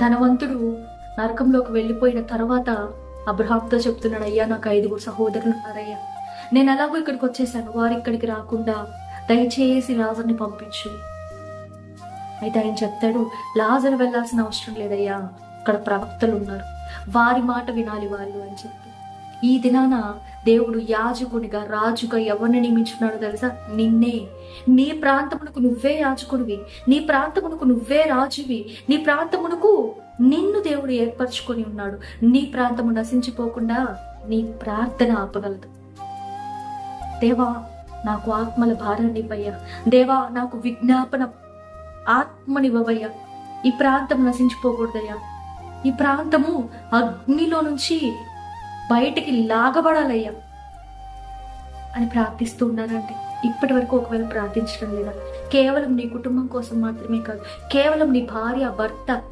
ధనవంతుడు నరకంలోకి వెళ్ళిపోయిన తర్వాత అబ్రహాంతో చెప్తున్నాడు అయ్యా నాకు ఐదుగురు సహోదరులు ఉన్నారయ్యా. నేను ఎలాగో ఇక్కడికి వచ్చేసాను. వారు ఇక్కడికి రాకుండా దయచేసి లాజర్ని పంపించు. అయితే ఆయన చెప్తాడు లాజర్ వెళ్ళాల్సిన అవసరం లేదయ్యా. అక్కడ ప్రవక్తలు ఉన్నారు. వారి మాట వినాలి వాళ్ళు అని చెప్పి. ఈ దినాన దేవుడు యాజకునిగా రాజుగా ఎవరిని నియమించున్నాడో తెలుసా? నిన్నే. నీ ప్రాంతమునకు నువ్వే యాజకునివి నీ ప్రాంతమునకు నువ్వే రాజువి. నీ ప్రాంతమునకు నిన్ను దేవుడు ఏర్పరచుకొని ఉన్నాడు. నీ ప్రాంతము నశించిపోకుండా నీ ప్రార్థన ఆపగలదు. దేవా నాకు ఆత్మల భారాన్నివ్వయ్యా దేవా నాకు విజ్ఞాపన ఆత్మనివ్వవయ్యా. ఈ ప్రాంతం నశించిపోకూడదయ్యా. ఈ ప్రాంతము అగ్నిలో నుంచి బయటికి లాగబడాలయ్యా అని ప్రార్థిస్తూ ఉన్నారండి ఇప్పటి వరకు ఒకవేళ ప్రార్థించడం లేదా కేవలం నీ కుటుంబం కోసం మాత్రమే కాదు కేవలం నీ భార్య భర్త